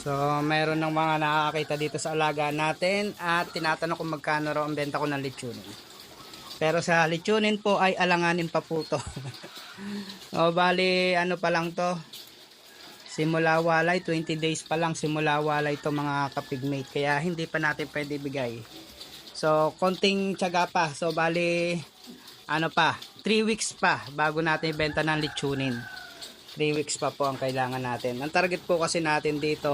So, mayroon ng mga nakakita dito sa alaga natin at tinatanong kung magkano raw ang benta ko ng lechonin. Pero sa lechonin po ay alanganin pa po to. o, bali, ano pa lang to? Simula walay, 20 days pa lang simula walay to mga kapigmate. Kaya hindi pa natin pwede bigay. So, konting tiyaga pa. So, bali, ano pa, 3 weeks pa bago natin ibenta ng lechonin. 3 weeks pa po ang kailangan natin. Ang target po kasi natin dito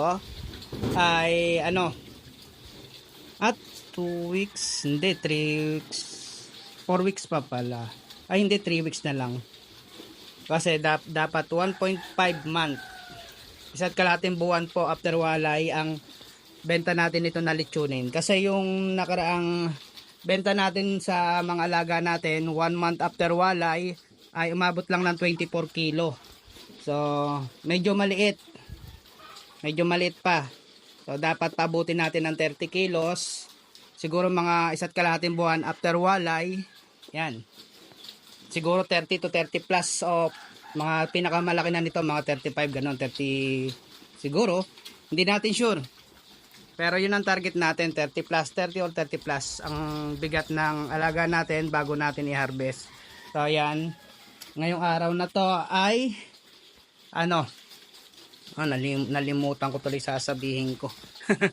ay ano at 2 weeks, hindi 3 weeks, 4 weeks pa pala. Ay hindi 3 weeks na lang. Kasi dap, dapat 1.5 month. Isa't kalating buwan po after walay ang benta natin ito na lechonin. Kasi yung nakaraang benta natin sa mga alaga natin 1 month after walay ay umabot lang ng 24 kilo. So, medyo maliit. Medyo maliit pa. So, dapat pabutin natin ng 30 kilos. Siguro mga isa't kalahating buwan after walay. Yan. Siguro 30 to 30 plus o mga pinakamalaki na nito, mga 35, ganun, 30 siguro. Hindi natin sure. Pero yun ang target natin, 30 plus, 30 or 30 plus ang bigat ng alaga natin bago natin i-harvest. So, yan. Ngayong araw na to ay ano, ah, nalim, nalimutan ko tuloy sasabihin ko.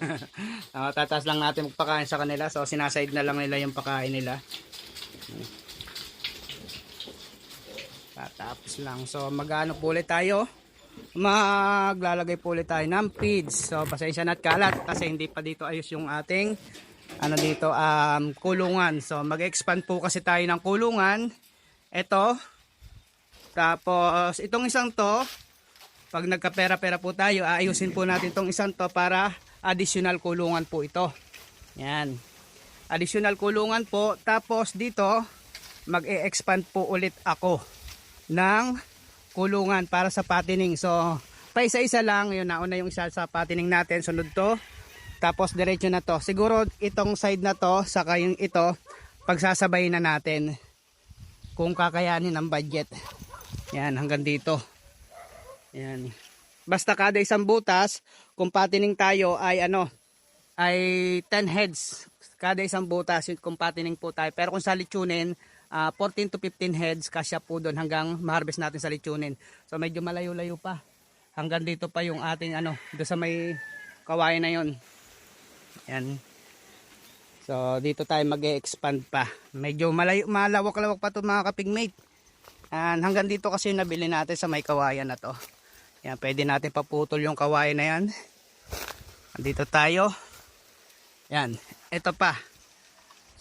uh, tatas lang natin magpakain sa kanila. So, sinaside na lang nila yung pakain nila. Tatapos lang. So, magano po ulit tayo? Maglalagay po ulit tayo ng feeds. So, pasensya na at kalat kasi hindi pa dito ayos yung ating ano dito, um, kulungan. So, mag-expand po kasi tayo ng kulungan. Ito. Tapos, itong isang to, pag nagkapera-pera po tayo, aayusin po natin itong isang to para additional kulungan po ito. Yan. Additional kulungan po. Tapos dito, mag-e-expand po ulit ako ng kulungan para sa patining. So, pa isa-isa lang. Yun, nauna yung isa sa patining natin. Sunod to. Tapos diretso na to. Siguro itong side na to, saka yung ito, pagsasabayin na natin kung kakayanin ang budget. Yan, hanggang dito. Yan. Basta kada isang butas, kung patining tayo ay ano, ay 10 heads. Kada isang butas, kung patining po tayo. Pero kung sa lechonin, uh, 14 to 15 heads, kasya po doon hanggang ma-harvest natin sa lechonin. So medyo malayo-layo pa. Hanggang dito pa yung ating ano, doon sa may kawain na yon. Yan. So dito tayo mag-expand pa. Medyo malayo, malawak-lawak pa to mga kapigmate. And hanggang dito kasi yung nabili natin sa may kawayan na to. Yan, pwede natin paputol yung kawain na yan. Dito tayo. Yan, ito pa.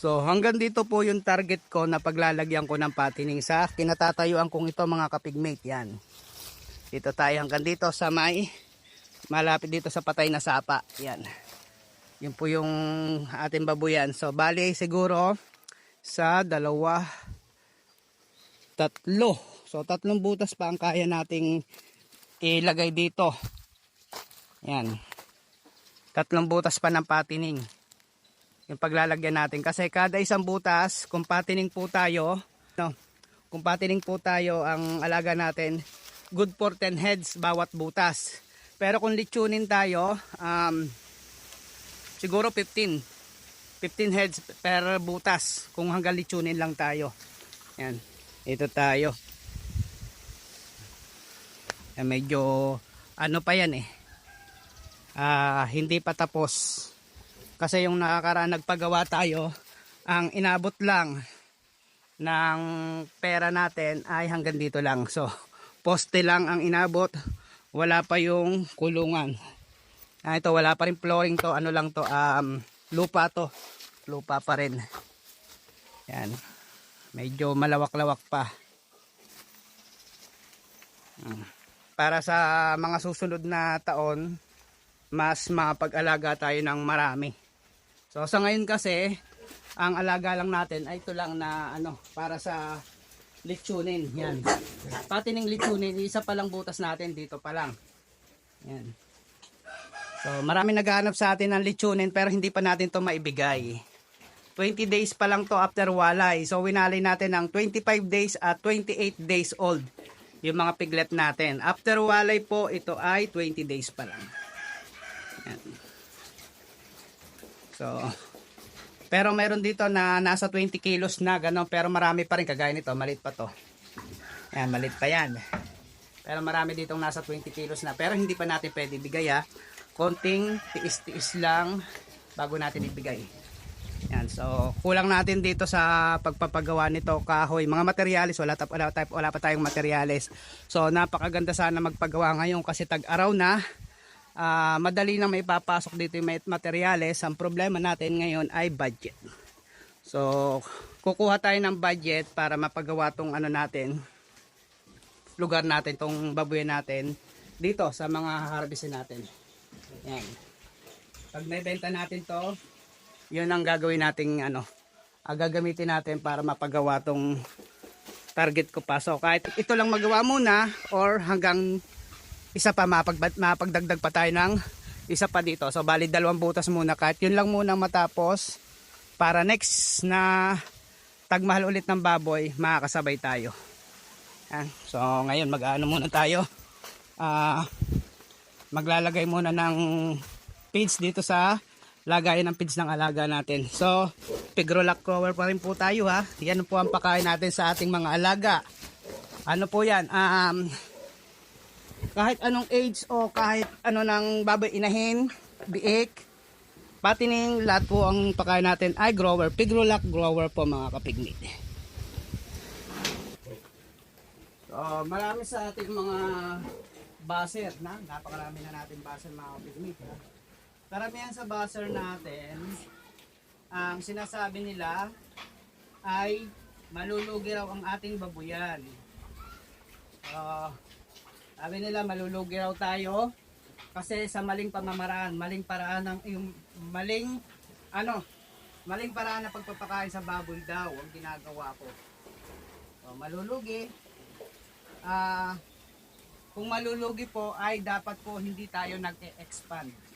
So hanggang dito po yung target ko na paglalagyan ko ng patining sa kinatatayuan kong ito mga kapigmate. Yan. Dito tayo hanggang dito sa may malapit dito sa patay na sapa. Yan. Yun po yung ating babuyan. So bali siguro sa dalawa tatlo. So tatlong butas pa ang kaya nating ilagay dito. Yan. Tatlong butas pa ng patining. Yung paglalagyan natin. Kasi kada isang butas, kung patining po tayo, no, kung patining po tayo ang alaga natin, good for 10 heads bawat butas. Pero kung lechonin tayo, um, siguro 15. 15 heads per butas kung hanggang lechonin lang tayo. Yan. Ito tayo. Eh, medyo ano pa yan eh. Ah, hindi pa tapos. Kasi yung nakakaraan nagpagawa tayo, ang inabot lang ng pera natin ay hanggang dito lang. So, poste lang ang inabot. Wala pa yung kulungan. Ah, ito wala pa rin flooring to. Ano lang to? Um, lupa to. Lupa pa rin. Yan. Medyo malawak-lawak pa. Hmm para sa mga susunod na taon mas mapag-alaga tayo ng marami. So sa ngayon kasi ang alaga lang natin ay ito lang na ano para sa lechonin yan. Pati ng lechonin isa pa lang butas natin dito pa lang. Yan. So marami naghahanap sa atin ng lechonin pero hindi pa natin to maibigay. 20 days pa lang to after walay. So winalay natin ng 25 days at 28 days old yung mga piglet natin. After walay po, ito ay 20 days pa lang. Yan. So, pero meron dito na nasa 20 kilos na gano'n, pero marami pa rin kagaya nito, maliit pa to. Yan, maliit pa yan. Pero marami ditong nasa 20 kilos na, pero hindi pa natin pwede bigay ha. Konting tiis-tiis lang bago natin ibigay. So kulang natin dito sa pagpapagawa nito kahoy. Mga materyales, wala, tap, wala, tap, wala pa tayong materyales. So napakaganda sana magpagawa ngayon kasi tag-araw na. Ah, madali na may papasok dito yung may materyales. Ang problema natin ngayon ay budget. So kukuha tayo ng budget para mapagawa tong ano natin, lugar natin, tong babuyan natin dito sa mga harvestin natin. Yan. Pag naibenta natin to, yun ang gagawin nating ano, ah, gagamitin natin para mapagawa tong target ko pa. So kahit ito lang magawa muna or hanggang isa pa mapag, mapagdagdag pa tayo ng isa pa dito. So bali dalawang butas muna kahit yun lang muna matapos para next na tagmahal ulit ng baboy makakasabay tayo. Yan. So ngayon mag-ano muna tayo. Ah maglalagay muna ng feeds dito sa lagayan ng feeds ng alaga natin. So, pigrolac grower pa rin po tayo ha. Yan po ang pakain natin sa ating mga alaga. Ano po yan? Um, kahit anong age o kahit ano ng baboy inahin, biik, patining, lahat po ang pakain natin ay grower. Pigrolac grower po mga kapigmit. So, marami sa ating mga baser na. Napakarami na natin baser mga kapigmit. Ha? Karamihan sa buzzer natin, ang sinasabi nila ay malulugi raw ang ating babuyan. Uh, sabi nila malulugi raw tayo kasi sa maling pamamaraan, maling paraan ng yung maling ano, maling paraan ng pagpapakain sa baboy daw ang ginagawa ko. So, malulugi. Ah, kung malulugi po ay dapat po hindi tayo nag-expand.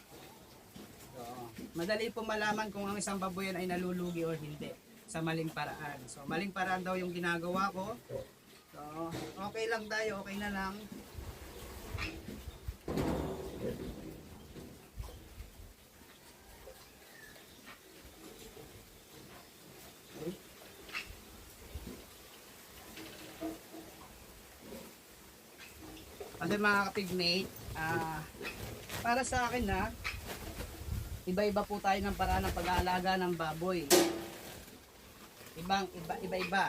Madali po malaman kung ang isang baboyan ay nalulugi o hindi sa maling paraan. So, maling paraan daw yung ginagawa ko. So, okay lang tayo, okay na lang. Kasi mga kapigmate, ah, para sa akin na, iba-iba po tayo ng paraan ng pag-aalaga ng baboy. Ibang iba iba.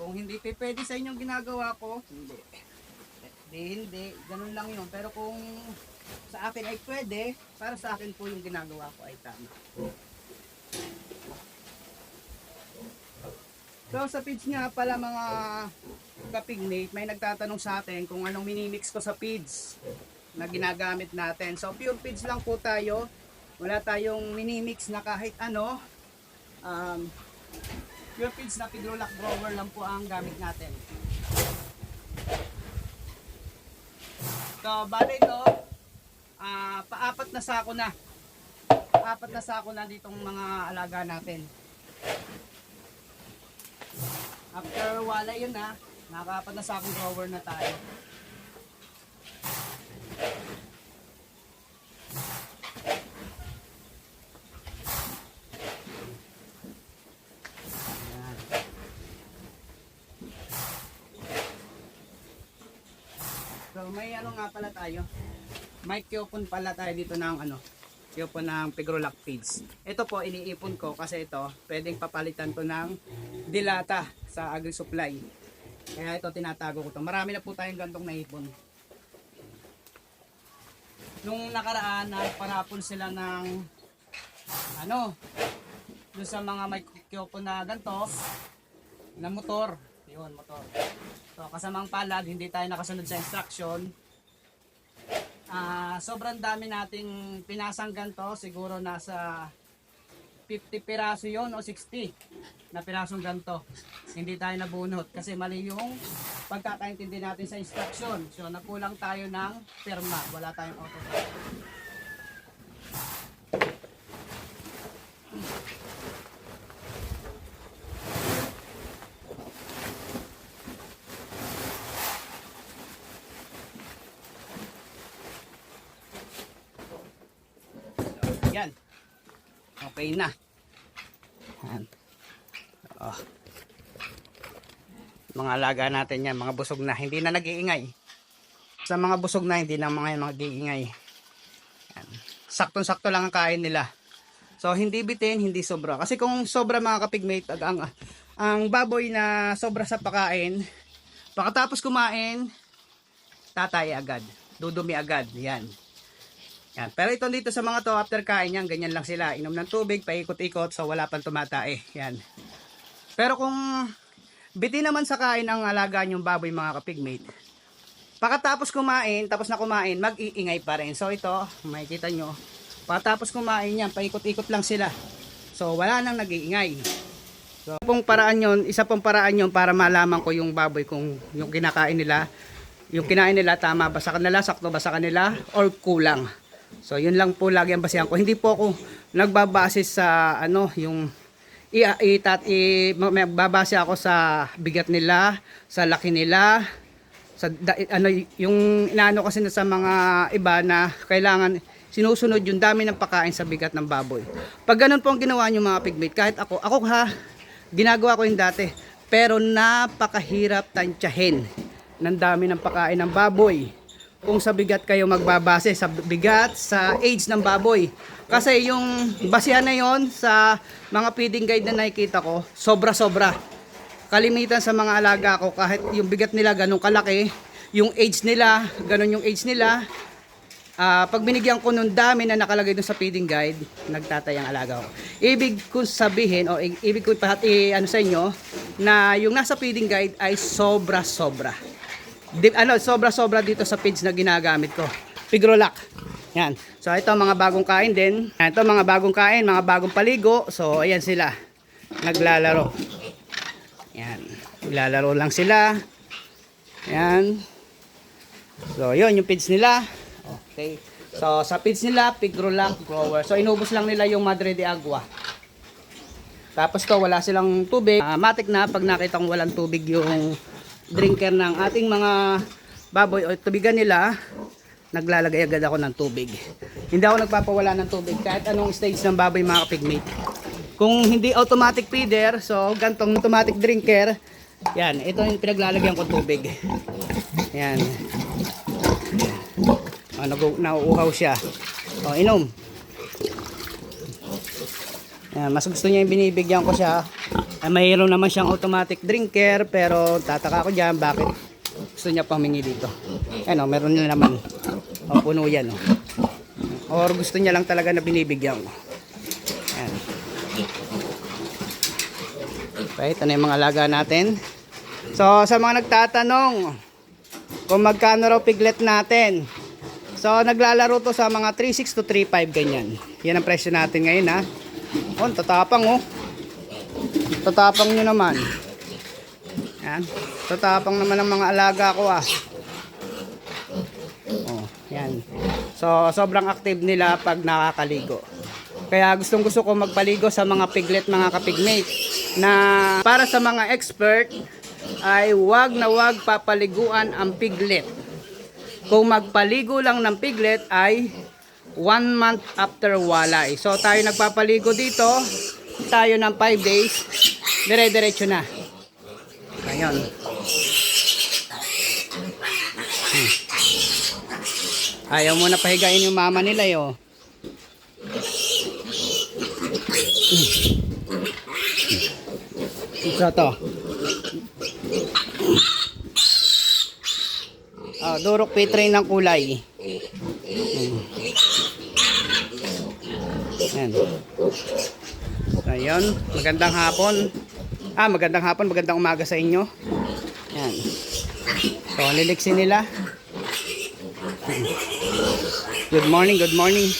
Kung hindi pa pwede sa inyong ginagawa ko, hindi. Hindi, hindi. Ganun lang yun. Pero kung sa akin ay pwede, para sa akin po yung ginagawa ko ay tama. So sa feeds nga pala mga kapigmate, may nagtatanong sa atin kung anong minimix ko sa feeds na ginagamit natin. So pure feeds lang po tayo. Wala tayong minimix na kahit ano. Um, pure feeds na Pigrolac grower lang po ang gamit natin. So bali ito, ah, paapat na sako na. Apat na sako na ditong mga alaga natin. After wala yun na, nakaapat na sakong grower na tayo. Yan. So may ano nga pala tayo. May coupon pala tayo dito ng ano. Coupon ng Pigrolac feeds. Ito po iniipon ko kasi ito pwedeng papalitan to ng dilata sa agri supply. Kaya ito tinatago ko to. Marami na po tayong gantong naipon. Nung nakaraan nagparapon sila ng ano doon sa mga may coupon na ganto na motor. Yun, motor. So, kasamang palad, hindi tayo nakasunod sa instruction. Ah, sobrang dami nating pinasang ganto, siguro nasa 50 piraso yon o 60 na pirasong ganto. Hindi tayo nabunot kasi mali yung pagkakaintindi natin sa instruction. So, nakulang tayo ng perma. Wala tayong auto. Yan. Okay na. Yan. Oh. Mga alaga natin yan, mga busog na, hindi na nag-iingay. Sa mga busog na, hindi na mga mag-iingay. Yan. Saktong-sakto lang ang kain nila. So, hindi bitin, hindi sobra. Kasi kung sobra mga kapigmate, ang, ang, baboy na sobra sa pakain, pagkatapos kumain, tatay agad. Dudumi agad. Yan. Yan. Pero ito dito sa mga to, after kain yan, ganyan lang sila. Inom ng tubig, paikot-ikot, so wala pang tumatae. Yan. Pero kung biti naman sa kain ang alaga yung baboy mga kapigmate, pagkatapos kumain, tapos na kumain, mag-iingay pa rin. So ito, makikita nyo, pagkatapos kumain yan, paikot-ikot lang sila. So wala nang nag-iingay. So, pong paraan yon, isa pong paraan yon para malaman ko yung baboy kung yung kinakain nila, yung kinain nila tama ba sa kanila, sakto ba sa kanila, or kulang. So, yun lang po lagi ang basehan ko. Hindi po ako nagbabase sa ano, yung i, i, magbabase ako sa bigat nila, sa laki nila, sa da, ano yung inaano kasi sa mga iba na kailangan sinusunod yung dami ng pagkain sa bigat ng baboy. Pag ganun po ang ginawa niyo mga pigmate, kahit ako, ako ha, ginagawa ko yung dati, pero napakahirap tansyahin ng dami ng pagkain ng baboy kung sa bigat kayo magbabase sa bigat sa age ng baboy kasi yung basihan na yon sa mga feeding guide na nakikita ko sobra sobra kalimitan sa mga alaga ko kahit yung bigat nila ganun kalaki yung age nila ganun yung age nila Ah, pag binigyan ko nung dami na nakalagay dun sa feeding guide, nagtatay ang alaga ko. Ibig ko sabihin o ibig ko pahat ano sa inyo na yung nasa feeding guide ay sobra-sobra. Di, ano, sobra-sobra dito sa feeds na ginagamit ko. Pigrolac. Yan. So ito mga bagong kain din. Yan, ito mga bagong kain, mga bagong paligo. So ayan sila. Naglalaro. Yan. Naglalaro lang sila. Yan. So yun yung feeds nila. Okay. So, sa feeds nila, pigrolac grower. So, inubos lang nila yung Madre de Agua. Tapos to, wala silang tubig. Ah, matik na pag nakita kong walang tubig yung drinker ng ating mga baboy o tubigan nila, naglalagay agad ako ng tubig. Hindi ako nagpapawala ng tubig kahit anong stage ng baboy mga kapigmate. Kung hindi automatic feeder, so gantong automatic drinker, yan, ito yung pinaglalagyan ko tubig. Yan. Oh, nagu nauuhaw siya. Oh, inom. Yan, mas gusto niya yung binibigyan ko siya. Ay, mayroon naman siyang automatic drinker pero tataka ko diyan bakit gusto niya pamingi dito. Ano, meron na naman. Oh, puno yan. Oh. Or gusto niya lang talaga na binibigyan ko. Yan. Okay, ito na yung mga alaga natin. So, sa mga nagtatanong kung magkano raw piglet natin, So, naglalaro to sa mga 3.6 to 3.5 ganyan. Yan ang presyo natin ngayon ha. Oh, tatapang oh. Tatapang nyo naman. Yan. Tatapang naman ng mga alaga ko ah. Oh, yan. So, sobrang active nila pag nakakaligo. Kaya gustong gusto ko magpaligo sa mga piglet, mga kapigmate. Na para sa mga expert, ay wag na wag papaliguan ang piglet. Kung magpaligo lang ng piglet ay one month after walay. So tayo nagpapaligo dito, tayo ng 5 days, dire-diretso na. Ayun. Hmm. Ayaw mo na pahigain yung mama nila yo. Isa to. Ah, durok P-train ng kulay. Hmm. Yan. Ayun, magandang hapon. Ah, magandang hapon, magandang umaga sa inyo. Yan. So, liliksin nila. Good morning, good morning.